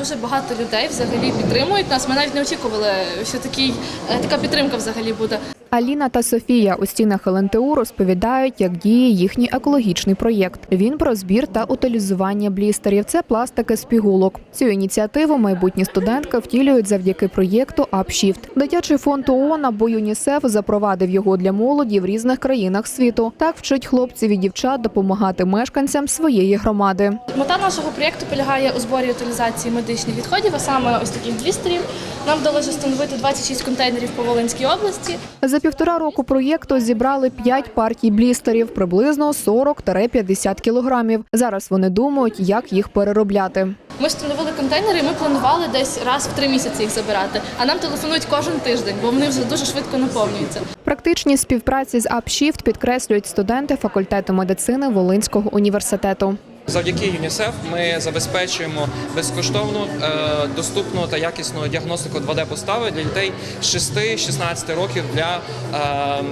дуже багато людей взагалі підтримують нас. Ми навіть не очікували, що такий, е, така підтримка взагалі буде. Аліна та Софія у стінах ЛНТУ розповідають, як діє їхній екологічний проєкт. Він про збір та утилізування блістерів. Це пластики з пігулок. Цю ініціативу майбутні студентки втілюють завдяки проєкту UpShift. Дитячий фонд ООН або ЮНІСЕФ запровадив його для молоді в різних країнах світу. Так вчить хлопців і дівчат допомагати мешканцям своєї громади. Мета нашого проєкту полягає у зборі утилізації медичних відходів, а саме ось таких блістерів. Нам вдалося встановити 26 контейнерів по Волинській області. За півтора року проєкту зібрали 5 партій блістерів, приблизно 40-50 кілограмів. Зараз вони думають, як їх переробляти. Ми встановили контейнери, і ми планували десь раз в три місяці їх забирати. А нам телефонують кожен тиждень, бо вони вже дуже швидко наповнюються. Практичність співпраці з UpShift підкреслюють студенти факультету медицини Волинського університету. Завдяки ЮНІСЕФ ми забезпечуємо безкоштовну, е, доступну та якісну діагностику 2D-постави для дітей з 6-16 років для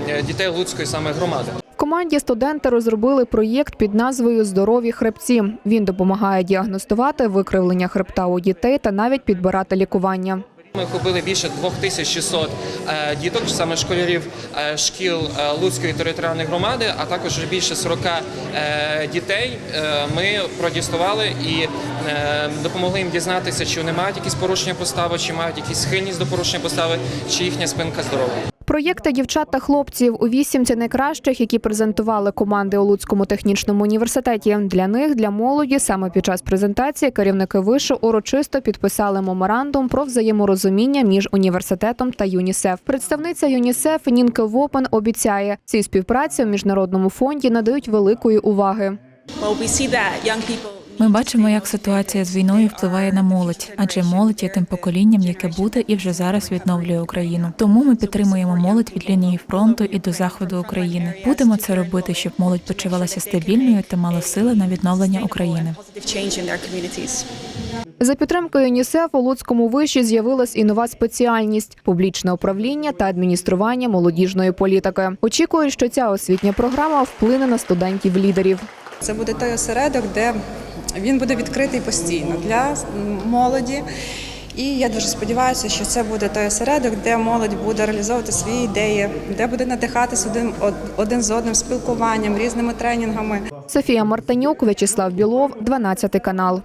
е, дітей Луцької саме громади. Команді студенти розробили проєкт під назвою Здорові хребці. Він допомагає діагностувати викривлення хребта у дітей та навіть підбирати лікування. Ми охопили більше 2600 е, діток, саме школярів е, шкіл е, Луцької територіальної громади, а також більше 40 е, дітей. Ми протестували і допомогли їм дізнатися, чи вони мають якісь порушення постави, чи мають якісь схильність до порушення постави, чи їхня спинка здорова. Проєкти дівчат та хлопців у вісімці найкращих, які презентували команди у Луцькому технічному університеті. Для них, для молоді, саме під час презентації керівники вишу урочисто підписали меморандум про взаєморозуміння між університетом та ЮНІСЕФ. Представниця ЮНІСЕФ Нінке Вопен обіцяє, цій співпраці у міжнародному фонді надають великої уваги. Well, we see that young people Ми бачимо, як ситуація з війною впливає на молодь, адже молодь є тим поколінням, яке буде і вже зараз відновлює Україну. Тому ми підтримуємо молодь від лінії фронту і до заходу України. Будемо це робити, щоб молодь почувалася стабільною та мала сили на відновлення України. За підтримкою ЮНІСЕФ у Луцькому виші з'явилась і нова спеціальність публічне управління та адміністрування молодіжної політики. Очікують, що ця освітня програма вплине на студентів-лідерів. Це буде той осередок, де він буде відкритий постійно для молоді. І я дуже сподіваюся, що це буде той осередок, де молодь буде реалізовувати свої ідеї, де буде надихатися один, один з одним спілкуванням, різними тренінгами. Софія Мартинюк, В'ячеслав Білов, 12 канал.